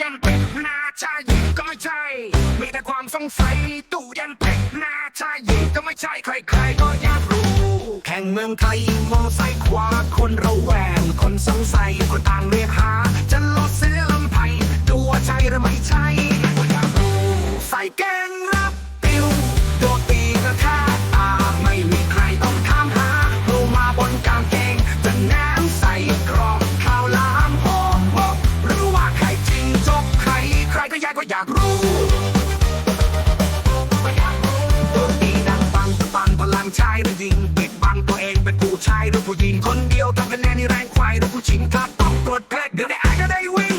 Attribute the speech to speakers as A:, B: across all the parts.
A: ยันเป็ดหน้าชายหญิงก็ไม่ใช่ มีแต่ความสงสัยตู้ยันเป็ดหน้าชายหญิงก็ไม่ใช่ใครๆก็อยากรู้ แข่งเมืองไทยมอไซค์ขวาคนระแวง คนสงสัยคนต่างเรียกหา ก็อยากก็อยากรู้ตัวตีดังปังปังพลังชายหรือหญิงปิดบังตัวเองเป็นผู้ชายหรือผู้หญิงคนเดียวทำคะแนนในแรงควายหรือผู้ชิงถ้าต้องตรวจเพศเดี๋ยวได้อายก็ได้วิ่ง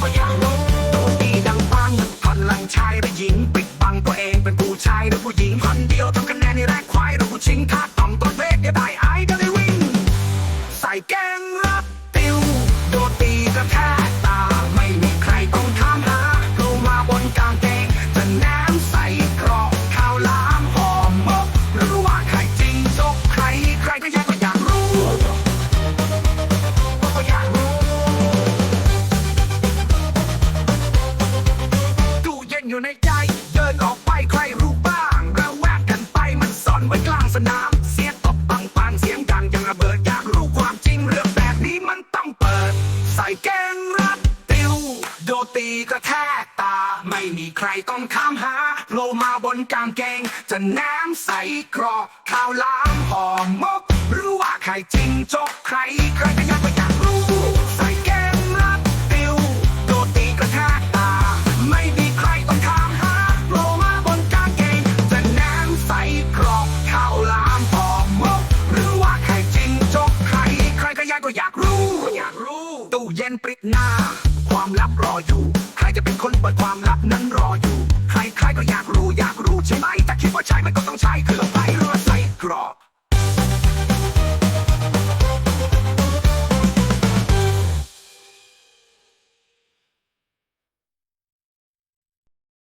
A: ก็อยากรู้ตัวตีดังปังพลังชายหรือหญิงปิดบังตัวเองเป็นผู้ชายหรือผู้หญิงคนเดียวทำคะแนนในแรงควายหรือผู้ชิงถ้าต้องตรวจเพศเดี๋ยวได้อายก็ได้วิ่งใส่แกง อยู่ในใจ เดินออกไปใครรู้บ้างระแวกกันไปมันซ่อนไว้กลางสนาม เสียงตบปังปังเสียงดังยังระเบิดอยากรู้ความจริงเรื่องแบบนี้มันต้องเปิด ใส่แกงรัดติว โดตีกระแทกตา ไม่มีใครต้องถามหา โลมาบนกางเกง จะแนมใสกรอกข้าวหลามหอมมก หรือว่าใครจริงจกใครใคร ก็อยากก็อยากรู้อยากรู้ตู้เย็นปริศนาความลับรออยู่ ใครจะเป็นคนเปิดความลับนั้นรออยู่ ใครใครก็อยากรู้อยากรู้ใช่ไหมแต่คิดว่าใช่มัน